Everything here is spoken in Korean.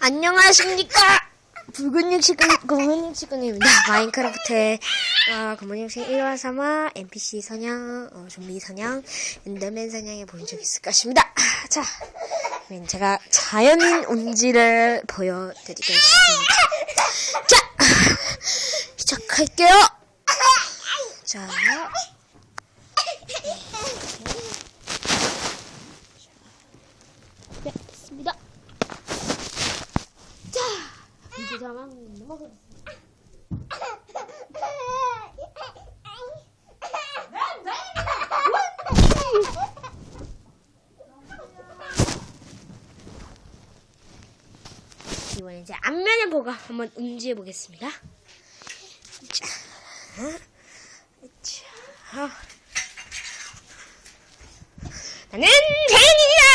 안녕하십니까? 붉은 육식은, 붉은 육식은입니다. 마인크래프트의, 어, 검은 육식 1화 3화, NPC 사냥, 어, 좀비 사냥, 엔더맨 사냥에 보인 적 있을 것입니다. 자, 그러면 제가 자연인 온지를 보여드리겠습니다. 자, 시작할게요. 자, 네, 됐습니다. 자, 이번엔 이제 앞면을 보고 한번 음지해 보겠습니다. 자, 자. 나는 댕이야!